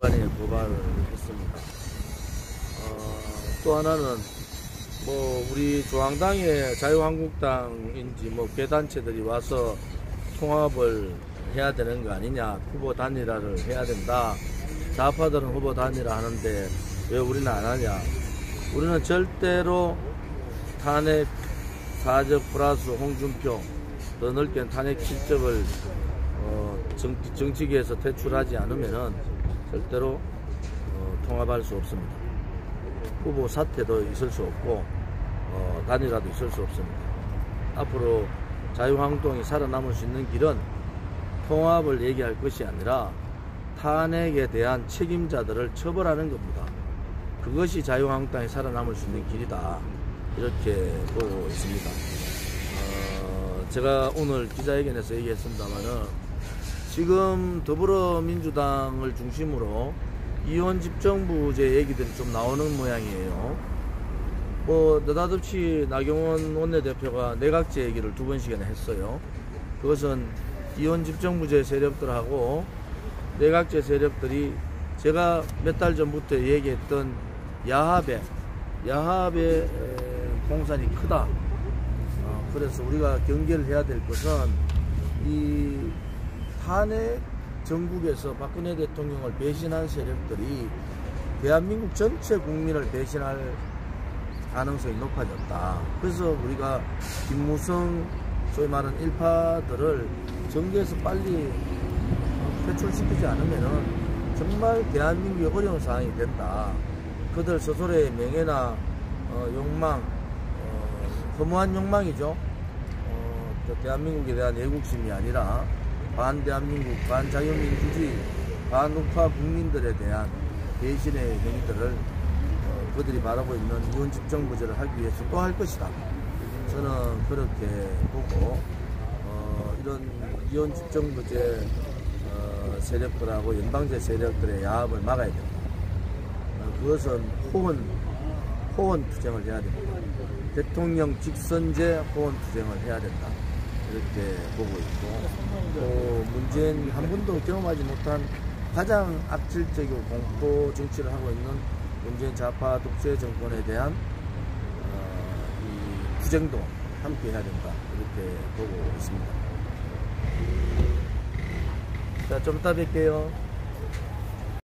간에 고발을 했습니다. 어, 또 하나는 뭐 우리 중앙당의 자유한국당인지 뭐 개단체들이 와서 통합을 해야 되는 거 아니냐 후보 단일화를 해야 된다 좌파들은 후보 단일화 하는데 왜 우리는 안 하냐 우리는 절대로 탄핵 사적 플러스 홍준표 더 넓게는 탄핵 실적을 어, 정, 정치계에서 퇴출하지 않으면은 절대로 어, 통합할 수 없습니다. 후보 사퇴도 있을 수 없고 어, 단일화도 있을 수 없습니다. 앞으로 자유한국당이 살아남을 수 있는 길은 통합을 얘기할 것이 아니라 탄핵에 대한 책임자들을 처벌하는 겁니다. 그것이 자유한국당이 살아남을 수 있는 길이다. 이렇게 보고 있습니다. 어, 제가 오늘 기자회견에서 얘기했습니다만은 지금 더불어민주당을 중심으로 이원 집정부제 얘기들이 좀 나오는 모양이에요. 뭐 느닷없이 나경원 원내대표가 내각제 얘기를 두 번씩이나 했어요. 그것은 이원 집정부제 세력들하고 내각제 세력들이 제가 몇 달 전부터 얘기했던 야합의 야합의 공산이 크다. 어, 그래서 우리가 경계를 해야 될 것은 이 탄핵 전국에서 박근혜 대통령을 배신한 세력들이 대한민국 전체 국민을 배신할 가능성이 높아졌다. 그래서 우리가 김무성 소위 말하는 일파들을 정계에서 빨리 퇴출시키지 않으면은 정말 대한민국이 어려운 상황이 된다. 그들 스스로의 명예나 어, 욕망, 어, 허무한 욕망이죠. 어, 대한민국에 대한 애국심이 아니라 반대한민국, 반자유민주주의, 반우파 국민들에 대한 배신의 행위들을 어, 그들이 바라고 있는 이원 집정부제를 하기 위해서 또 할 것이다. 저는 그렇게 보고 어, 이런 이원 집정부제 어, 세력들하고 연방제 세력들의 야합을 막아야 된다. 어, 그것은 호언, 호언 투쟁을 해야 됩니다. 대통령 직선제 호언 투쟁을 해야 된다. 이렇게 보고 있고 또 문재인 한 번도 경험하지 못한 가장 악질적이고 공포 정치를 하고 있는 문재인 좌파 독재 정권에 대한 어, 이 투쟁도 함께 해야 된다 이렇게 보고 있습니다. 자 좀 이따 뵐게요.